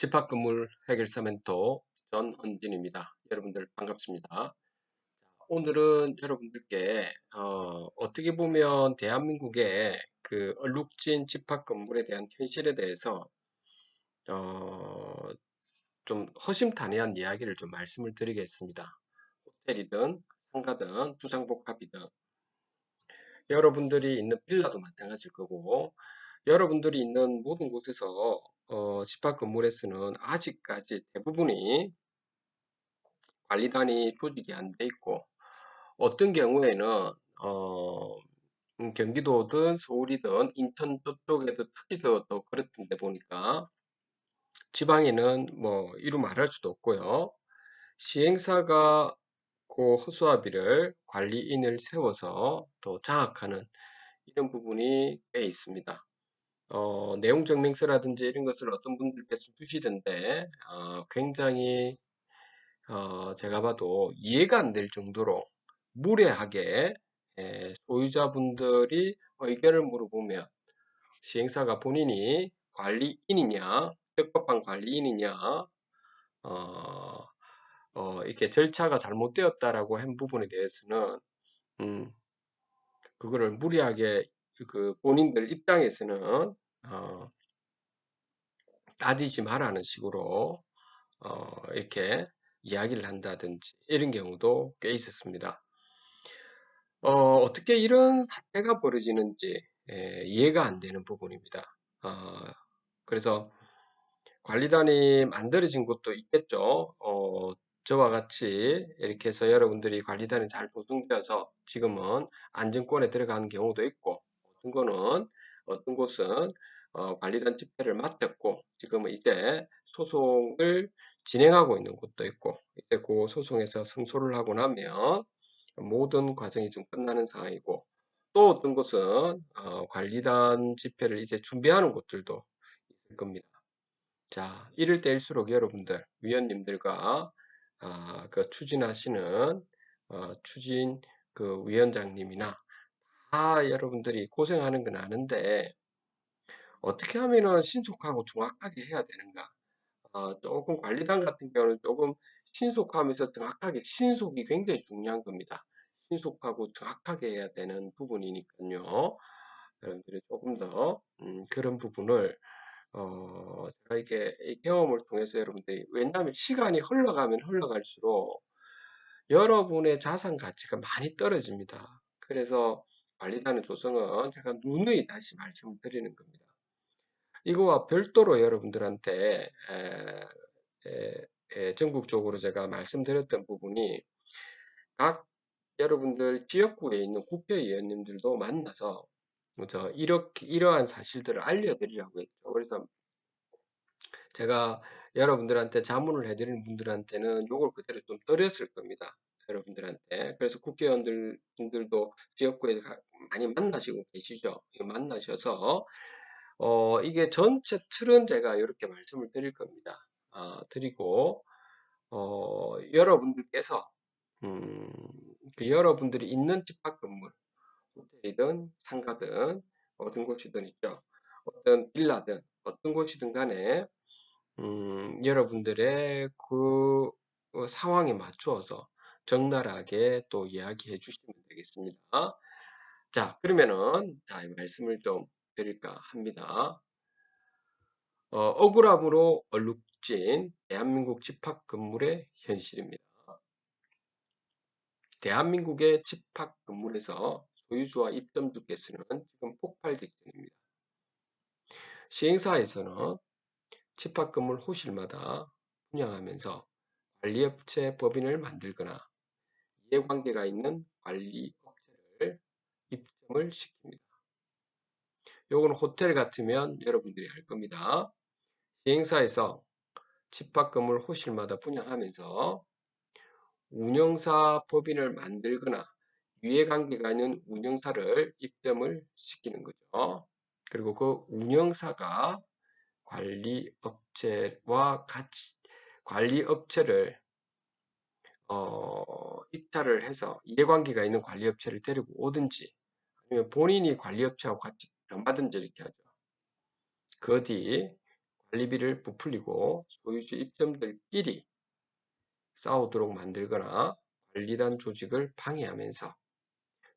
집합건물 해결사 멘토 전헌진입니다. 여러분들 반갑습니다. 오늘은 여러분들께 어, 떻게 보면 대한민국의 그 얼룩진 집합건물에 대한 현실에 대해서 어, 좀 허심탄회한 이야기를 좀 말씀을 드리겠습니다. 호텔이든 상가든 주상복합이든 여러분들이 있는 빌라도 마찬가지일 거고 여러분들이 있는 모든 곳에서 어, 집합 건물에서는 아직까지 대부분이 관리단이 조직이 안 돼 있고 어떤 경우에는 어, 음, 경기도든 서울이든 인천 쪽에도 특히 더, 더 그렇던데 보니까 지방에는 뭐 이루 말할 수도 없고요. 시행사가 그 허수아비를 관리인을 세워서 또 장악하는 이런 부분이 꽤 있습니다. 어, 내용 증명서라든지 이런 것을 어떤 분들께서 주시던데 어, 굉장히 어, 제가 봐도 이해가 안 될 정도로 무례하게 예, 소유자분들이 의견을 물어보면 시행사가 본인이 관리인이냐 적법한 관리인이냐 어, 어, 이렇게 절차가 잘못되었다라고 한 부분에 대해서는 음, 그거를 무리하게 그 본인들 입장에서는 어, 따지지 말라는 식으로 어, 이렇게 이야기를 한다든지 이런 경우도 꽤 있었습니다. 어, 떻게 이런 사태가 벌어지는지 예, 이해가 안 되는 부분입니다. 어, 그래서 관리단이 만들어진 곳도 있겠죠. 어, 저와 같이 이렇게 해서 여러분들이 관리단이 잘 보증되어서 지금은 안정권에 들어가는 경우도 있고 어떤 거는 어떤 곳은 어, 관리단 집회를 맡았고 지금은 이제 소송을 진행하고 있는 곳도 있고 이제 그 소송에서 승소를 하고 나면 모든 과정이 좀 끝나는 상황이고 또 어떤 곳은 어, 관리단 집회를 이제 준비하는 곳들도 있을 겁니다. 자, 이럴 때일수록 여러분들 위원님들과 아, 그 추진하시는 어, 추진 그 위원장님이나 다 여러분들이 고생하는 건 아는데 어떻게 하면은 신속하고 정확하게 해야 되는가? 어, 조금 관리단 같은 경우는 조금 신속하면서 정확하게 신속이 굉장히 중요한 겁니다. 신속하고 정확하게 해야 되는 부분이니까요. 여러분들이 조금 더 음, 그런 부분을 어, 제가 이게 이 경험을 통해서 여러분들이 왜냐하면 시간이 흘러가면 흘러갈수록 여러분의 자산 가치가 많이 떨어집니다. 그래서 관리단의 조성은 제가 누누이 다시 말씀을 드리는 겁니다. 이거와 별도로 여러분들한테 에, 에, 에, 전국적으로 제가 말씀드렸던 부분이 각 여러분들 지역구에 있는 국회의원님들도 만나서 저 이렇게 이러한 사실들을 알려드리라고 했죠. 그래서 제가 여러분들한테 자문을 해드리는 분들한테는 요걸 그대로 좀 드렸을 겁니다. 여러분들한테. 그래서 국회의원들 분들도 지역구에 많이 만나시고 계시죠. 만나셔서 어, 이게 전체 틀은 제가 이렇게 말씀을 드릴 겁니다. 아, 드리고 어, 여러분들께서 음, 그 여러분들이 있는 집합 건물 호텔이든 상가든 어떤 곳이든 있죠. 어떤 빌라든 어떤 곳이든 간에 음, 여러분들의 그 어, 상황에 맞추어서 적나라하게 또 이야기해 주시면 되겠습니다. 자, 그러면은 자, 말씀을 좀 드릴까 합니다. 어, 억울함으로 얼룩진 대한민국 집합 건물의 현실입니다. 대한민국의 집합 건물에서 소유주와 입점주께서는 지금 폭발 직전입니다. 시행사에서는 집합 건물 호실마다 분양하면서 관리업체 법인을 만들거나 이해관계가 있는 관리업체를 입점을 시킵니다. 요거는 호텔 같으면 여러분들이 할 겁니다. 시행사에서 집합 건물 호실마다 분양하면서 운영사 법인을 만들거나 유해관계가 있는 운영사를 입점을 시키는 거죠. 그리고 그 운영사가 관리업체와 같이 관리업체를 어, 입찰을 해서 이해관계가 있는 관리업체를 데리고 오든지 본인이 관리업체하고 같이 병받은지 이렇게 하죠. 그 뒤 관리비를 부풀리고 소유주 입점들끼리 싸우도록 만들거나 관리단 조직을 방해하면서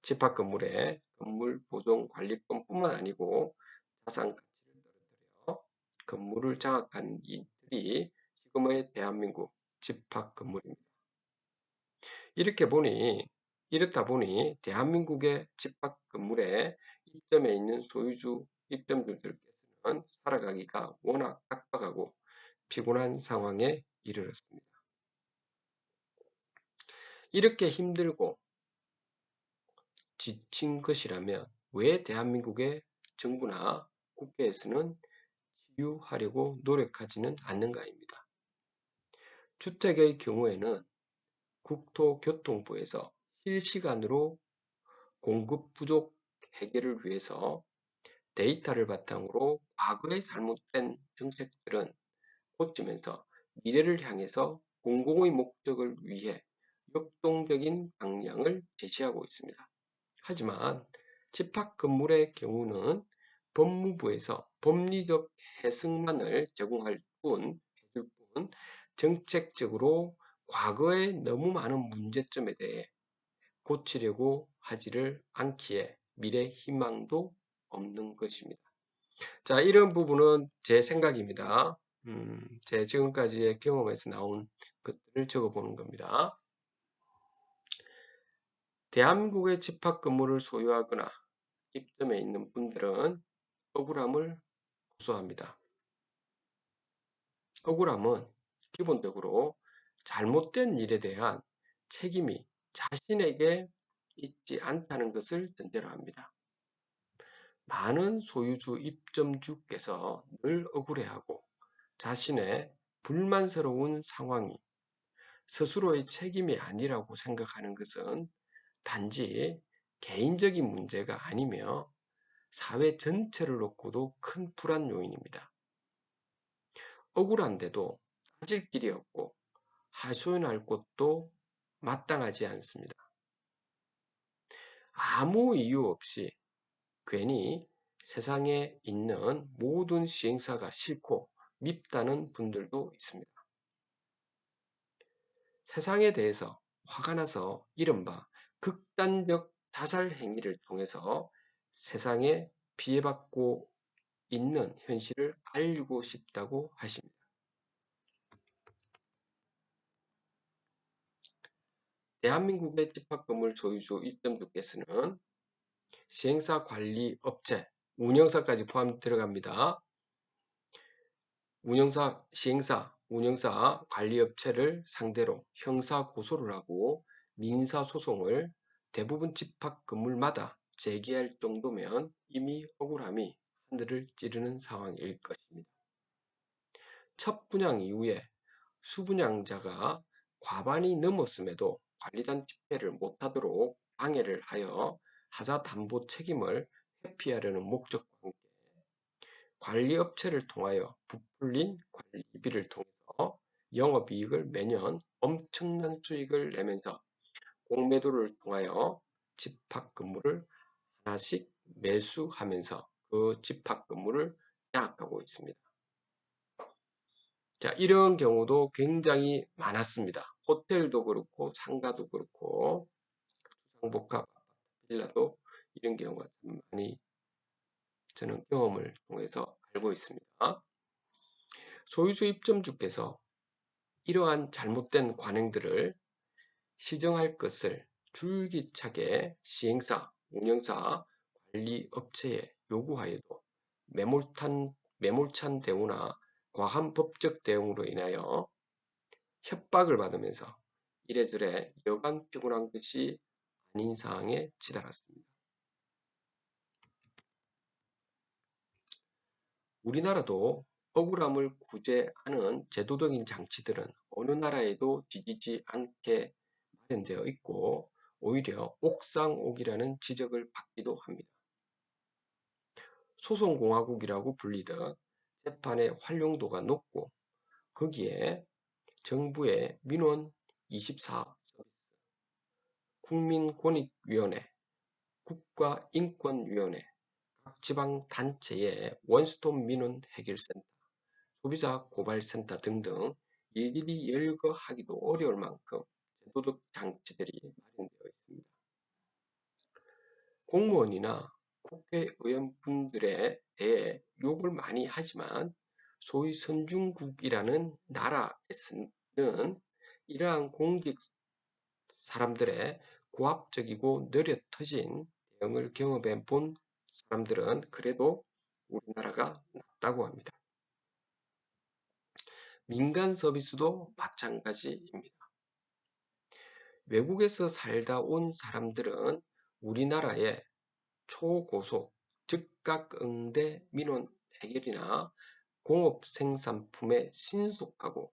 집합 건물의 건물 보존 관리권뿐만 아니고 자산 가치를 떨어뜨려 건물을 장악한 이들이 지금의 대한민국 집합 건물입니다. 이렇게 보니 이렇다 보니 대한민국의 집합 건물에 입점해 있는 소유주 입점주들께서는 살아가기가 워낙 빡빡하고 피곤한 상황에 이르렀습니다. 이렇게 힘들고 지친 것이라면 왜 대한민국의 정부나 국회에서는 치유하려고 노력하지는 않는가입니다. 주택의 경우에는 국토교통부에서 실시간으로 공급 부족 해결을 위해서 데이터를 바탕으로 과거의 잘못된 정책들은 고치면서 미래를 향해서 공공의 목적을 위해 역동적인 방향을 제시하고 있습니다. 하지만 집합 건물의 경우는 법무부에서 법리적 해석만을 제공할 뿐, 해줄 뿐, 정책적으로 과거의 너무 많은 문제점에 대해 고치려고 하지를 않기에 미래 희망도 없는 것입니다. 자, 이런 부분은 제 생각입니다. 음, 제 지금까지의 경험에서 나온 것들을 적어보는 겁니다. 대한민국의 집합 건물을 소유하거나 입점해 있는 분들은 억울함을 고소합니다. 억울함은 기본적으로 잘못된 일에 대한 책임이 자신에게 있지 않다는 것을 전제로 합니다. 많은 소유주 입점주께서 늘 억울해하고 자신의 불만스러운 상황이 스스로의 책임이 아니라고 생각하는 것은 단지 개인적인 문제가 아니며 사회 전체를 놓고도 큰 불안 요인입니다. 억울한데도 따질 길이 없고 하소연할 곳도 마땅하지 않습니다. 아무 이유 없이 괜히 세상에 있는 모든 시행사가 싫고 밉다는 분들도 있습니다. 세상에 대해서 화가 나서 이른바 극단적 자살 행위를 통해서 세상에 피해받고 있는 현실을 알고 싶다고 하십니다. 대한민국의 집합건물 소유주 입점주께서는 시행사 관리 업체, 운영사까지 포함 들어갑니다. 운영사, 시행사, 운영사 관리업체를 상대로 형사 고소를 하고 민사 소송을 대부분 집합 건물마다 제기할 정도면 이미 억울함이 하늘을 찌르는 상황일 것입니다. 첫 분양 이후에 수분양자가 과반이 넘었음에도 관리단 집회를 못하도록 방해를 하여 하자 담보 책임을 회피하려는 목적과 함께 관리업체를 통하여 부풀린 관리비를 통해서 영업이익을 매년 엄청난 수익을 내면서 공매도를 통하여 집합 건물을 하나씩 매수하면서 그 집합 건물을 장악하고 있습니다. 자, 이런 경우도 굉장히 많았습니다. 호텔도 그렇고 상가도 그렇고 주상복합 빌라도 이런 경우가 참 많이 저는 경험을 통해서 알고 있습니다. 소유주 입점주께서 이러한 잘못된 관행들을 시정할 것을 줄기차게 시행사, 운영사, 관리업체에 요구하여도 매몰탄, 매몰찬 대우나 과한 법적 대응으로 인하여 협박을 받으면서 이래저래 여간 피곤한 것이 아닌 상황에 치달았습니다. 우리나라도 억울함을 구제하는 제도적인 장치들은 어느 나라에도 지지지 않게 마련되어 있고 오히려 옥상옥이라는 지적을 받기도 합니다. 소송공화국이라고 불리듯 재판의 활용도가 높고 거기에 정부의 민원 24 서비스, 국민권익위원회, 국가인권위원회, 각 지방단체의 원스톱 민원 해결센터, 소비자 고발센터 등등 일일이 열거하기도 어려울 만큼 제도적 장치들이 마련되어 있습니다. 공무원이나 국회의원분들에 대해 욕을 많이 하지만 소위 선진국이라는 나라에서는 이러한 공직 사람들의 고압적이고 느려터진 대응을 경험해 본 사람들은 그래도 우리나라가 낫다고 합니다. 민간 서비스도 마찬가지입니다. 외국에서 살다 온 사람들은 우리나라의 초고속 즉각 응대 민원 해결이나 공업 생산품의 신속하고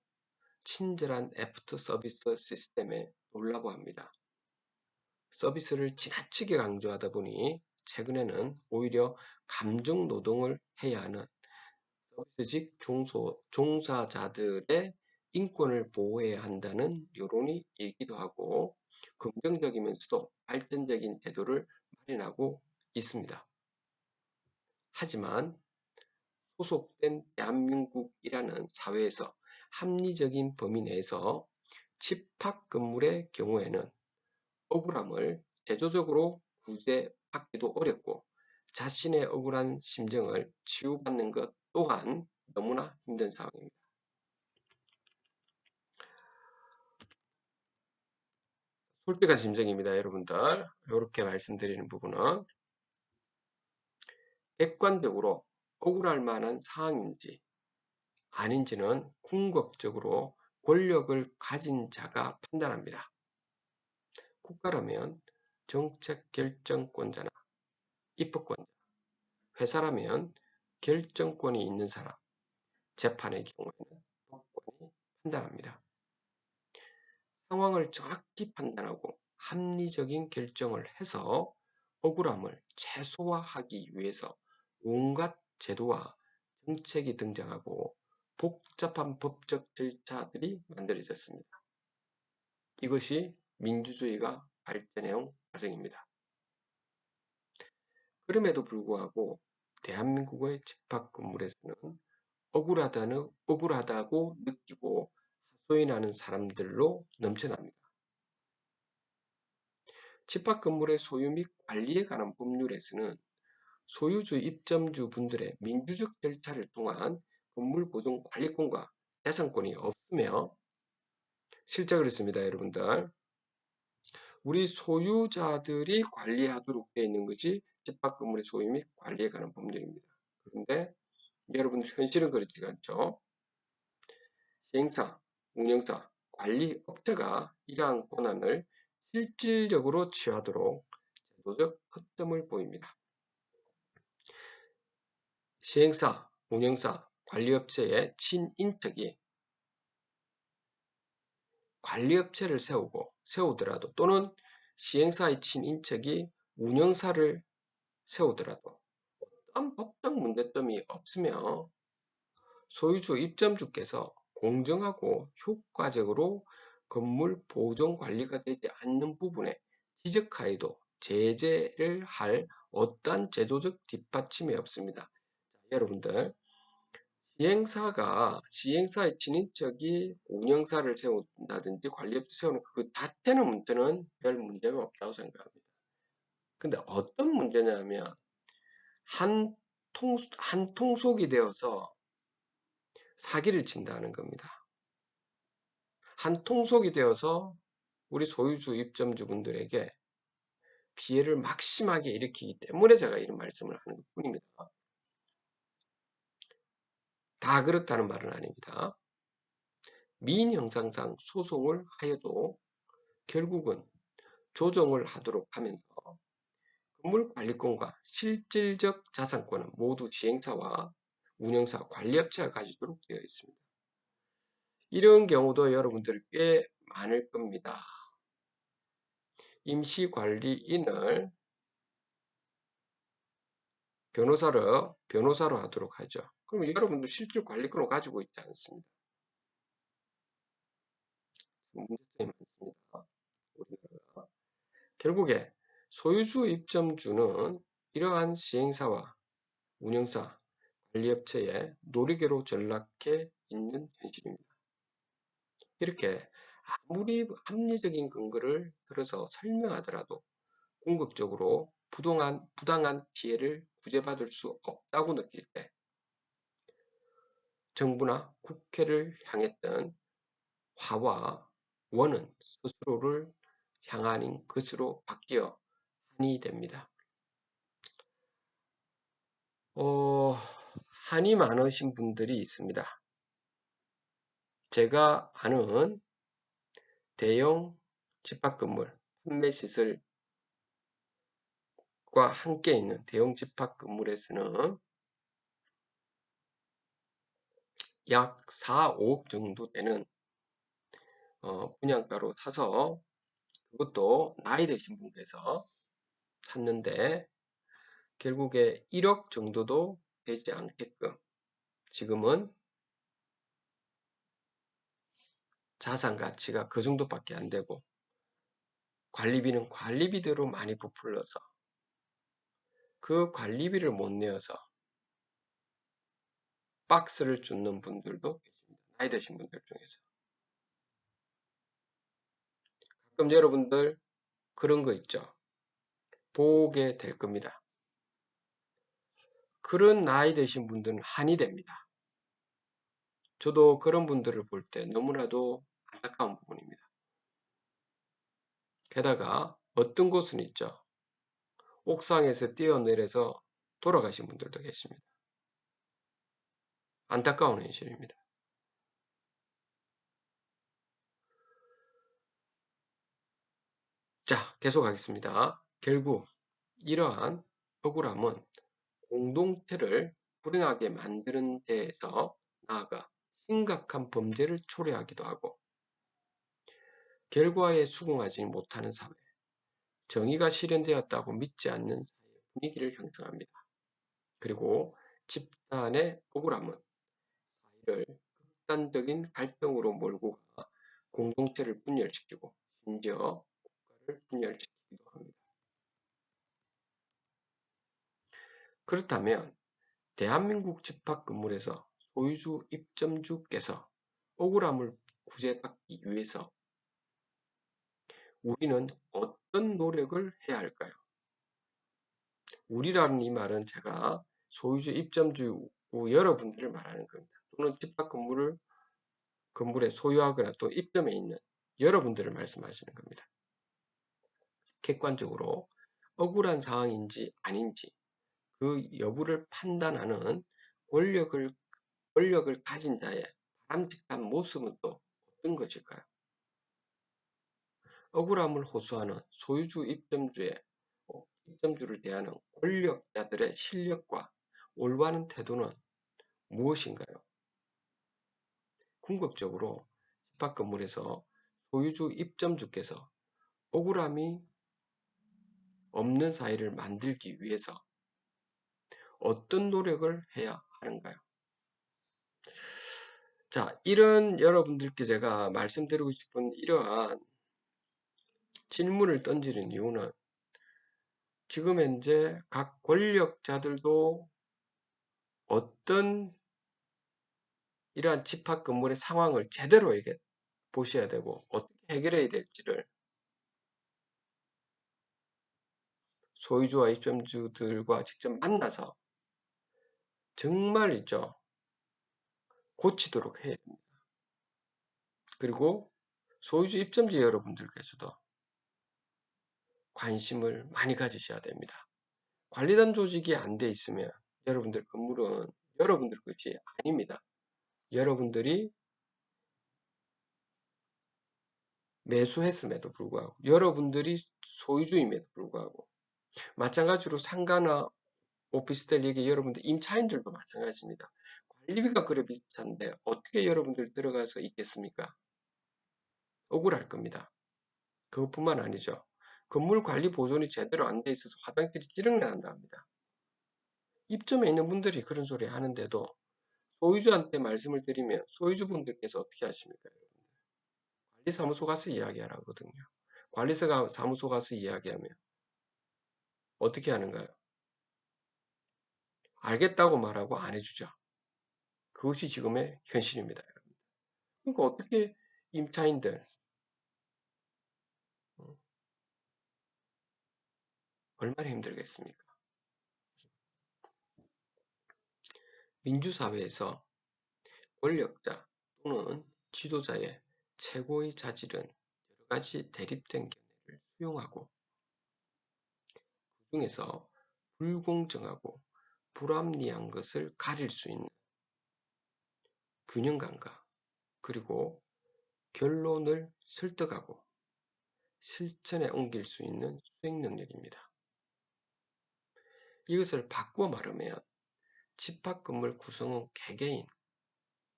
친절한 애프터 서비스 시스템에 놀라고 합니다. 서비스를 지나치게 강조하다 보니 최근에는 오히려 감정 노동을 해야 하는 서비스직 종소, 종사자들의 인권을 보호해야 한다는 여론이 일기도 하고 긍정적이면서도 발전적인 제도를 마련하고 있습니다. 하지만 소속된 대한민국이라는 사회에서 합리적인 범위 내에서 집합 건물의 경우에는 억울함을 제도적으로 구제받기도 어렵고 자신의 억울한 심정을 치유받는 것 또한 너무나 힘든 상황입니다. 솔직한 심정입니다, 여러분들. 이렇게 말씀드리는 부분은 객관적으로 억울할 만한 사항인지 아닌지는 궁극적으로 권력을 가진 자가 판단합니다. 국가라면 정책 결정권자나 입법권자, 회사라면 결정권이 있는 사람, 재판의 경우에는 법권이 판단합니다. 상황을 정확히 판단하고 합리적인 결정을 해서 억울함을 최소화하기 위해서 온갖 제도와 정책이 등장하고 복잡한 법적 절차들이 만들어졌습니다. 이것이 민주주의가 발전해온 과정입니다. 그럼에도 불구하고 대한민국의 집합 건물에서는 억울하다는, 억울하다고 느끼고 하소연하는 사람들로 넘쳐납니다. 집합 건물의 소유 및 관리에 관한 법률에서는 소유주 입점주 분들의 민주적 절차를 통한 건물 보존 관리권과 재산권이 없으며 실제 그렇습니다 여러분들. 우리 소유자들이 관리하도록 되어 있는 것이 집합 건물의 소유 및 관리에 관한 법률입니다. 그런데 여러분 현실은 그렇지가 않죠. 시행사, 운영사, 관리업체가 이러한 권한을 실질적으로 취하도록 제도적 허점을 보입니다. 시행사, 운영사, 관리업체의 친인척이 관리업체를 세우고 세우더라도 또는 시행사의 친인척이 운영사를 세우더라도 어떤 법적 문제점이 없으며 소유주 입점주께서 공정하고 효과적으로 건물 보존 관리가 되지 않는 부분에 지적하여도 제재를 할 어떠한 제도적 뒷받침이 없습니다. 여러분들 시행사가 시행사의 진인척이 운영사를 세운다든지 관리업체 세우는 그 자체는 문제는 별 문제가 없다고 생각합니다. 근데 어떤 문제냐면 한 통, 한 통속이 되어서 사기를 친다는 겁니다. 한 통속이 되어서 우리 소유주 입점주분들에게 피해를 막심하게 일으키기 때문에 제가 이런 말씀을 하는 것 뿐입니다. 다 그렇다는 말은 아닙니다. 미인 형상상 소송을 하여도 결국은 조정을 하도록 하면서 건물관리권과 실질적 자산권은 모두 지행사와 운영사, 관리업체가 가지도록 되어 있습니다. 이런 경우도 여러분들 꽤 많을 겁니다. 임시관리인을 변호사로, 변호사로 하도록 하죠. 그럼 여러분들 실질 관리권을 가지고 있지 않습니다. 문제점이 많습니다. 결국에 소유주 입점주는 이러한 시행사와 운영사, 관리업체에 놀이개로 전락해 있는 현실입니다. 이렇게 아무리 합리적인 근거를 들어서 설명하더라도 궁극적으로 부동한, 부당한 피해를 구제받을 수 없다고 느낄 때 정부나 국회를 향했던 화와 원은 스스로를 향하는 것으로 바뀌어 한이 됩니다. 어, 한이 많으신 분들이 있습니다. 제가 아는 대형 집합 건물, 판매 시설 과 함께 있는 대형 집합 건물에서는 약 4, 5억 정도 되는 어, 분양가로 사서 그것도 나이 드신 분께서 샀는데 결국에 1억 정도도 되지 않게끔 지금은 자산 가치가 그 정도밖에 안 되고 관리비는 관리비대로 많이 부풀려서 그 관리비를 못 내어서 박스를 줍는 분들도 계십니다. 나이 드신 분들 중에서. 가끔 여러분들 그런 거 있죠. 보게 될 겁니다. 그런 나이 되신 분들은 한이 됩니다. 저도 그런 분들을 볼 때 너무나도 안타까운 부분입니다. 게다가 어떤 곳은 있죠. 옥상에서 뛰어내려서 돌아가신 분들도 계십니다. 안타까운 현실입니다. 자, 계속하겠습니다. 결국 이러한 억울함은 공동체를 불행하게 만드는 데에서 나아가 심각한 범죄를 초래하기도 하고 결과에 수긍하지 못하는 사회, 정의가 실현되었다고 믿지 않는 사회 분위기를 형성합니다. 그리고 집단의 억울함은 사회를 극단적인 갈등으로 몰고 가 공동체를 분열시키고 심지어 국가를 분열시키기도 합니다. 그렇다면 대한민국 집합 건물에서 소유주 입점주께서 억울함을 구제받기 위해서 우리는 어떤 노력을 해야 할까요? 우리라는 이 말은 제가 소유주 입점주 여러분들을 말하는 겁니다. 또는 집합 건물을 건물에 소유하거나 또 입점해 있는 여러분들을 말씀하시는 겁니다. 객관적으로 억울한 상황인지 아닌지 그 여부를 판단하는 권력을 권력을 가진 자의 바람직한 모습은 또 어떤 것일까요? 억울함을 호소하는 소유주 입점주의 어, 입점주를 대하는 권력자들의 실력과 올바른 태도는 무엇인가요? 궁극적으로 집합 건물에서 소유주 입점주께서 억울함이 없는 사회를 만들기 위해서 어떤 노력을 해야 하는가요? 자, 이런 여러분들께 제가 말씀드리고 싶은 이러한 질문을 던지는 이유는 지금 현재 각 권력자들도 어떤 이러한 집합 건물의 상황을 제대로 이게 보셔야 되고 어떻게 해결해야 될지를 소유주와 입점주들과 직접 만나서 정말 있죠. 고치도록 해야 됩니다. 그리고 소유주 입점주 여러분들께서도 관심을 많이 가지셔야 됩니다. 관리단 조직이 안 돼 있으면 여러분들 건물은 여러분들 것이 아닙니다. 여러분들이 매수했음에도 불구하고 여러분들이 소유주임에도 불구하고 마찬가지로 상가나 오피스텔 얘기 여러분들 임차인들도 마찬가지입니다. 관리비가 그래 비싼데 어떻게 여러분들 들어가서 있겠습니까? 억울할 겁니다. 그것뿐만 아니죠. 건물 관리 보존이 제대로 안 돼 있어서 화장실이 찌릉난다 합니다. 입점에 있는 분들이 그런 소리 하는데도 소유주한테 말씀을 드리면 소유주분들께서 어떻게 하십니까? 관리사무소 가서 이야기하라거든요. 관리사가 사무소 가서 이야기하면 어떻게 하는가요? 알겠다고 말하고 안 해주죠. 그것이 지금의 현실입니다. 그러니까 어떻게 임차인들 얼마나 힘들겠습니까? 민주사회에서 권력자 또는 지도자의 최고의 자질은 여러 가지 대립된 견해를 수용하고 그 중에서 불공정하고 불합리한 것을 가릴 수 있는 균형감과 그리고 결론을 설득하고 실천에 옮길 수 있는 수행 능력입니다. 이것을 바꾸어 말하면 집합 건물 구성원 개개인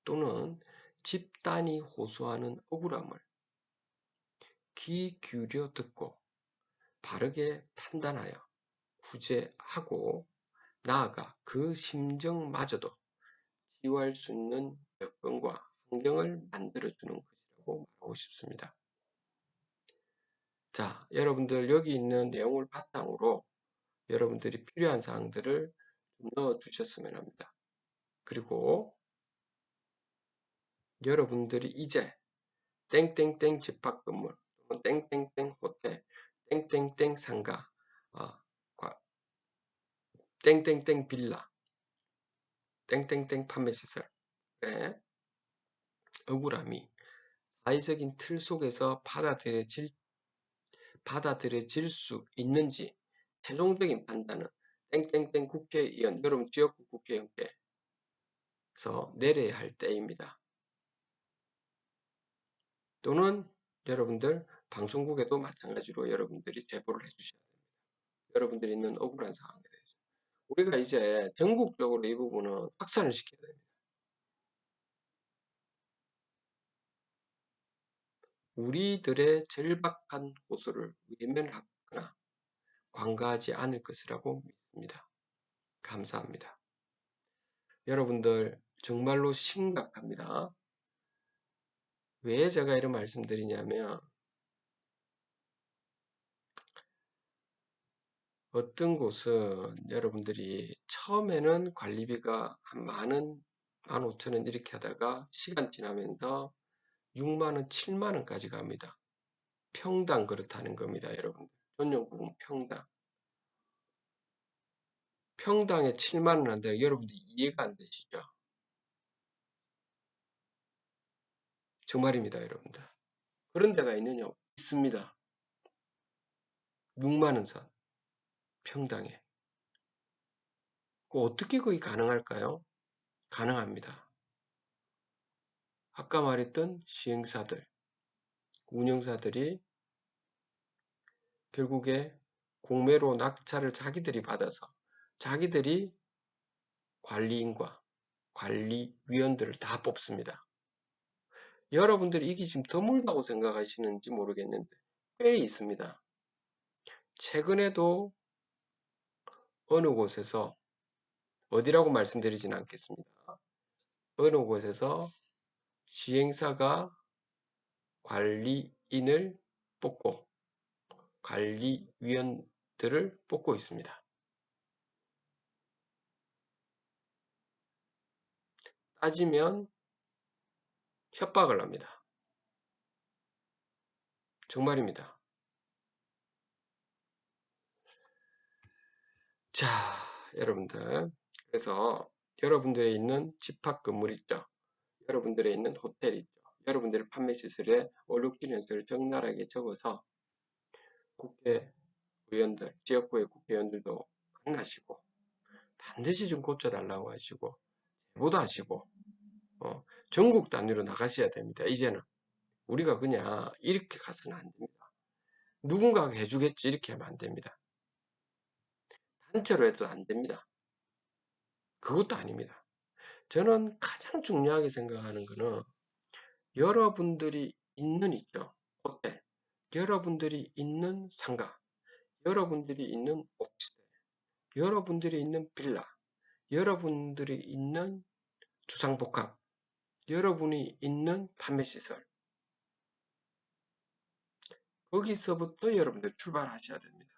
또는 집단이 호소하는 억울함을 귀 기울여 듣고 바르게 판단하여 구제하고 나아가 그 심정마저도 치유할 수 있는 여건과 환경을 만들어주는 것이라고 말하고 싶습니다. 자, 여러분들 여기 있는 내용을 바탕으로 여러분들이 필요한 사항들을 좀 넣어 주셨으면 합니다. 그리고 여러분들이 이제 땡땡땡 집합 건물, 땡땡땡 호텔, 땡땡땡 상가, 어, 땡땡땡 빌라, 땡땡땡 판매시설, 네. 억울함이 사회적인 틀 속에서 받아들여질, 받아들여질 수 있는지 최종적인 판단은 땡땡땡 국회의원, 여러분 지역구 국회의원께서 내려야 할 때입니다. 또는 여러분들 방송국에도 마찬가지로 여러분들이 제보를 해주셔야 됩니다. 여러분들이 있는 억울한 상황에 대해서. 우리가 이제 전국적으로 이 부분은 확산을 시켜야 됩니다. 우리들의 절박한 호소를 외면하거나 관가하지 않을 것이라고 믿습니다. 감사합니다. 여러분들 정말로 심각합니다. 왜 제가 이런 말씀드리냐면 어떤 곳은 여러분들이 처음에는 관리비가 한 만원, 만 오천원 이렇게 하다가 시간 지나면서 6만원, 7만원까지 갑니다. 평당 그렇다는 겁니다, 여러분들. 전용 부분 평당. 평당에 7만원 한다. 여러분들 이해가 안 되시죠? 정말입니다, 여러분들. 그런 데가 있느냐? 있습니다. 6만원 선. 평당에. 그 어떻게 그게 가능할까요? 가능합니다. 아까 말했던 시행사들, 운영사들이 결국에 공매로 낙찰을 자기들이 받아서 자기들이 관리인과 관리위원들을 다 뽑습니다. 여러분들이 이게 지금 드물다고 생각하시는지 모르겠는데 꽤 있습니다. 최근에도 어느 곳에서 어디라고 말씀드리진 않겠습니다. 어느 곳에서 시행사가 관리인을 뽑고 관리위원들을 뽑고 있습니다. 따지면 협박을 합니다. 정말입니다. 자, 여러분들. 그래서 여러분들의 있는 집합 건물 있죠. 여러분들의 있는 호텔 있죠. 여러분들의 판매 시설에 월급진 연수를 적나라하게 적어서 국회의원들, 지역구의 국회의원들도 만나시고 반드시 좀 고쳐달라고 하시고 제보도 하시고 어, 전국 단위로 나가셔야 됩니다. 이제는 우리가 그냥 이렇게 가서는 안 됩니다. 누군가가 해주겠지 이렇게 하면 안 됩니다. 단체로 해도 안 됩니다. 그것도 아닙니다. 저는 가장 중요하게 생각하는 것은 여러분들이 있는 있죠. 호텔, 여러분들이 있는 상가, 여러분들이 있는 옥시대, 여러분들이 있는 빌라, 여러분들이 있는 주상복합, 여러분이 있는 판매시설 거기서부터 여러분들 출발하셔야 됩니다.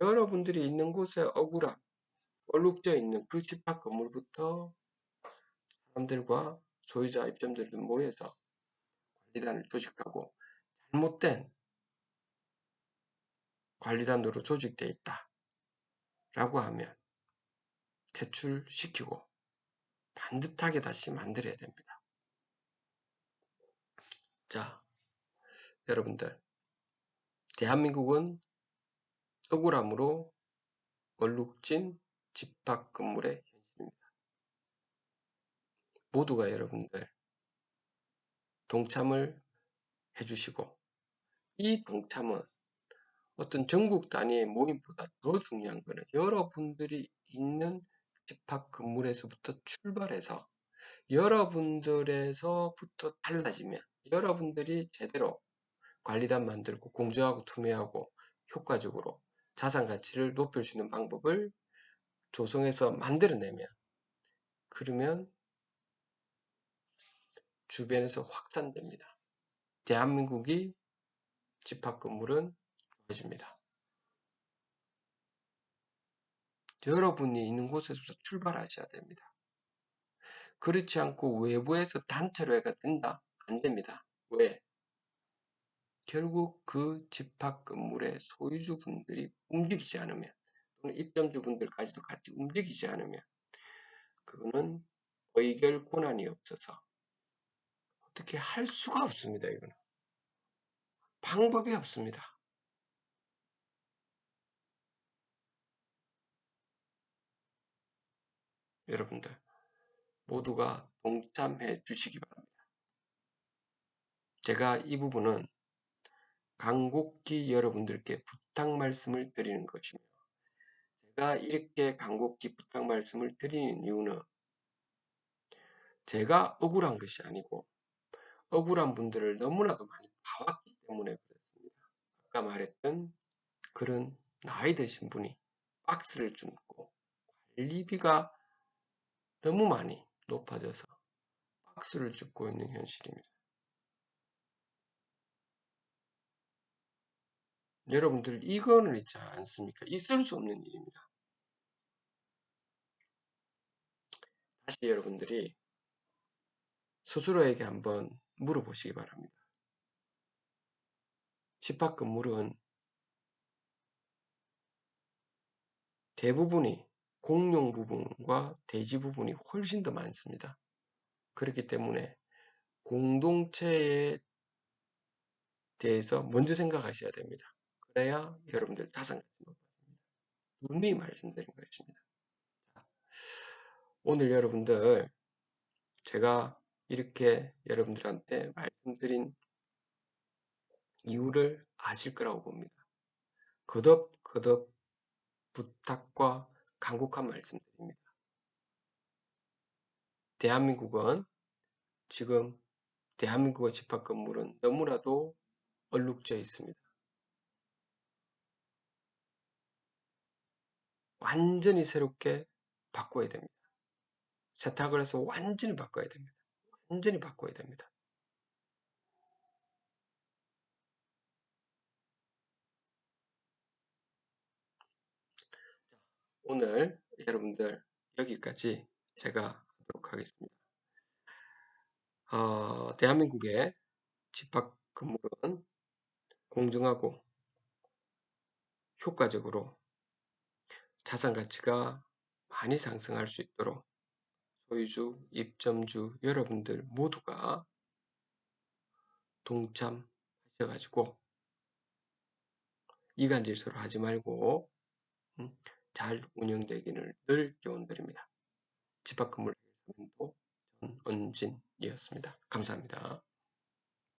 여러분들이 있는 곳에 억울함, 얼룩져 있는 그 집합 건물부터 사람들과 소유자 입점들을 모여서 관리단을 조직하고 잘못된 관리단으로 조직되어 있다. 라고 하면 퇴출시키고 반듯하게 다시 만들어야 됩니다. 자, 여러분들. 대한민국은 억울함으로 얼룩진 집합 건물의 현실입니다. 모두가 여러분들 동참을 해주시고 이 동참은 어떤 전국 단위의 모임보다 더 중요한 것은 여러분들이 있는 집합 건물에서부터 출발해서 여러분들에서부터 달라지면 여러분들이 제대로 관리단 만들고 공정하고 투명하고 효과적으로 자산 가치를 높일 수 있는 방법을 조성해서 만들어내면 그러면 주변에서 확산됩니다. 대한민국이 집합 건물은 좋아집니다. 여러분이 있는 곳에서부터 출발하셔야 됩니다. 그렇지 않고 외부에서 단체로 해가 된다? 안 됩니다. 왜? 결국 그 집합 건물의 소유주분들이 움직이지 않으면 또는 입점주분들까지도 같이 움직이지 않으면 그거는 의결 권한이 없어서 어떻게 할 수가 없습니다. 이거는 방법이 없습니다. 여러분들 모두가 동참해 주시기 바랍니다. 제가 이 부분은 간곡히 여러분들께 부탁 말씀을 드리는 것이며 제가 이렇게 간곡히 부탁 말씀을 드리는 이유는 제가 억울한 것이 아니고 억울한 분들을 너무나도 많이 봐왔기 때문에 그렇습니다. 아까 말했던 그런 나이 드신 분이 박스를 줍고 관리비가 너무 많이 높아져서 박스를 줍고 있는 현실입니다. 여러분들 이거는 있지 않습니까? 있을 수 없는 일입니다. 다시 여러분들이 스스로에게 한번 물어보시기 바랍니다. 집합 건물은 대부분이 공용 부분과 대지 부분이 훨씬 더 많습니다. 그렇기 때문에 공동체에 대해서 먼저 생각하셔야 됩니다. 그래야 여러분들 높아집니다. 누누이 말씀드린 것입니다. 오늘 여러분들 제가 이렇게 여러분들한테 말씀드린 이유를 아실 거라고 봅니다. 거듭 거듭 부탁과 간곡한 말씀드립니다. 대한민국은 지금 대한민국의 집합 건물은 너무나도 얼룩져 있습니다. 완전히 새롭게 바꿔야 됩니다. 세탁을 해서 완전히 바꿔야 됩니다. 완전히 바꿔야 됩니다. 오늘 여러분들 여기까지 제가 하도록 하겠습니다. 어, 대한민국의 집합 건물은 공정하고 효과적으로 자산 가치가 많이 상승할 수 있도록 소유주, 입점주 여러분들 모두가 동참하셔가지고 이간질서로 하지 말고 음, 잘 운영되기를 늘 기원드립니다. 집합 건물 해결사도 전은진이었습니다. 감사합니다.